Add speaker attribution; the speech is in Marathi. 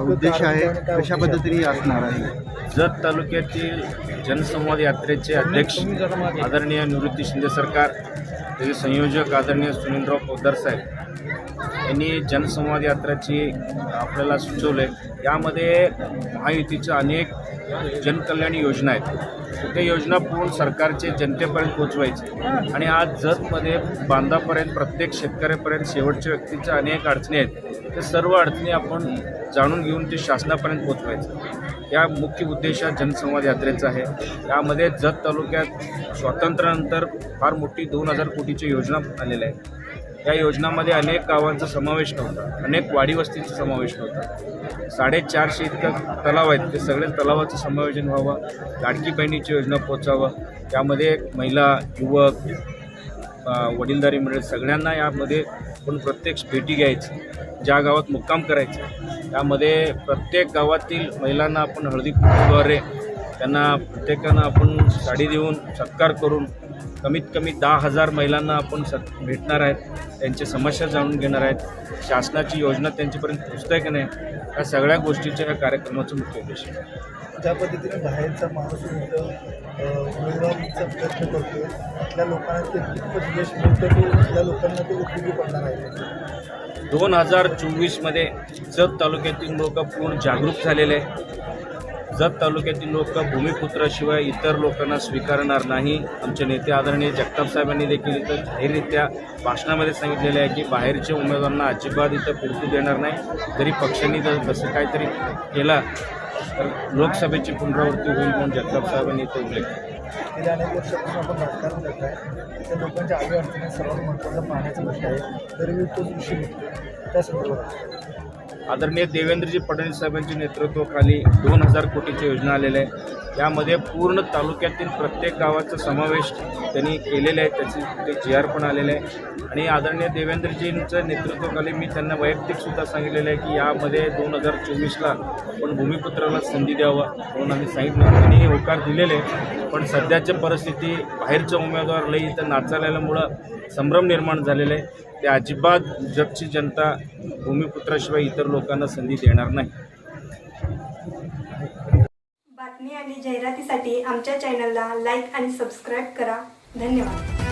Speaker 1: उद्देश आहे कशा पद्धतीने असणार आहे?
Speaker 2: जत तालुक्यातील जनसंवाद यात्रेचे अध्यक्ष आदरणीय निवृत्ती शिंदे सरकार त्याचे संयोजक आदरणीय सुनीलराव पोद्दार साहेब यांनी जनसंवाद यात्राची आपल्याला सुचवलं आहे यामध्ये महायुतीच्या अनेक जनकल्याणी योजना आहेत. त्या योजना पूर्ण सरकारचे जनतेपर्यंत पोचवायचे आणि आज जतमध्ये बांधापर्यंत प्रत्येक शेतकऱ्यापर्यंत शेवटच्या व्यक्तीच्या अनेक अडचणी आहेत. त्या सर्व अडचणी आपण जाणून घेऊन ते शासनापर्यंत पोचवायचं या मुख्य उद्देश हा जनसंवाद यात्रेचा आहे. यामध्ये जत तालुक्यात स्वातंत्र्यानंतर फार मोठी दोन हजार कोटीची योजना आलेल्या आहे. या योजनामध्ये अनेक गावांचा समावेश नव्हता. अनेक वाडी वस्तींचा समावेश नव्हता. साडेचारशे इतकं तलाव आहेत. ते सगळे तलावाचं समायोजन व्हावं. लाडकी बहिणीची योजना पोचावं त्यामध्ये महिला युवक वडीलधारी मिळेल सगळ्यांना यामध्ये आपण प्रत्यक्ष भेटी घ्यायची ज्या गावात मुक्काम करायचं त्यामध्ये प्रत्येक गावातील महिलांना आपण हळदी कुंकूद्वारे त्यांना प्रत्येकानं आपण साडी देऊन सत्कार करून कमीत कमी दहा हजार महिलांना आपण सत भेटणार आहेत. त्यांच्या समस्या जाणून घेणार आहेत. शासनाची योजना त्यांच्यापर्यंत पोचत आहे की नाही या सगळ्या गोष्टीच्या या कार्यक्रमाचा मुख्य उद्देश आहे.
Speaker 3: ज्या पद्धतीने बाहेरचा माणूस इथं अ, उमेदवारीचा प्रयत्न करतो आपल्या लोकांना ते कितपत यश मिळतं की आपल्या लोकांना ते उपयोगी पडणार आहे?
Speaker 2: दोन हजार चोवीसमध्ये जत तालुक्यातील लोक पूर्ण जागरूक झालेले आहे जत तालुक्यातील लोक भूमिपुत्राशिवाय इतर लोकांना स्वीकारणार नाही. आमचे नेते आदरणीय जगताप साहेबांनी देखील इथं जाहीररित्या भाषणामध्ये सांगितलेले आहे की बाहेरच्या उमेदवारांना अजिबात इथं फिरकू देणार नाही. जरी पक्षांनी जर तसं काहीतरी केला तर लोकसभेची पुनरावृत्ती होईल म्हणून जगताप साहेबांनी इथं उल्लेख केला.
Speaker 3: गेल्या अनेक वर्षापासून आपण राजकारण करत आहे. त्या लोकांच्या आवी अडचणी सर्वात महत्त्वाचा पाण्याचा प्रश्न आहे. तरी तो विषय त्या संदर्भात.
Speaker 2: आदरणीय देवेंद्रजी फडणवीस साहेबांच्या नेतृत्वाखाली दोन हजार कोटीची योजना आलेल्या आहे. यामध्ये पूर्ण तालुक्यातील प्रत्येक गावाचा समावेश त्यांनी केलेला आहे. त्याचे ते जी आर पण आलेले आहे. आणि आदरणीय देवेंद्रजींच्या नेतृत्वाखाली मी त्यांना वैयक्तिकसुद्धा सांगितलेलं आहे की यामध्ये दोन हजार चोवीसला पण भूमिपुत्राला संधी द्यावा म्हणून आम्ही सांगितलं. त्यांनी हे होकार दिलेले आहे. पण सध्याच्या परिस्थिती बाहेरच्या उमेदवार लई इथं नाचायल्यामुळं संभ्रम निर्माण झालेला आहे. ते अजिबात जगची जनता भूमिपुत्राशिवाय इतर लोकांना संधी देणार नाही.
Speaker 4: बातमी आणि जाहिरातीसाठी आमच्या चॅनलला लाईक आणि सबस्क्राईब करा. धन्यवाद.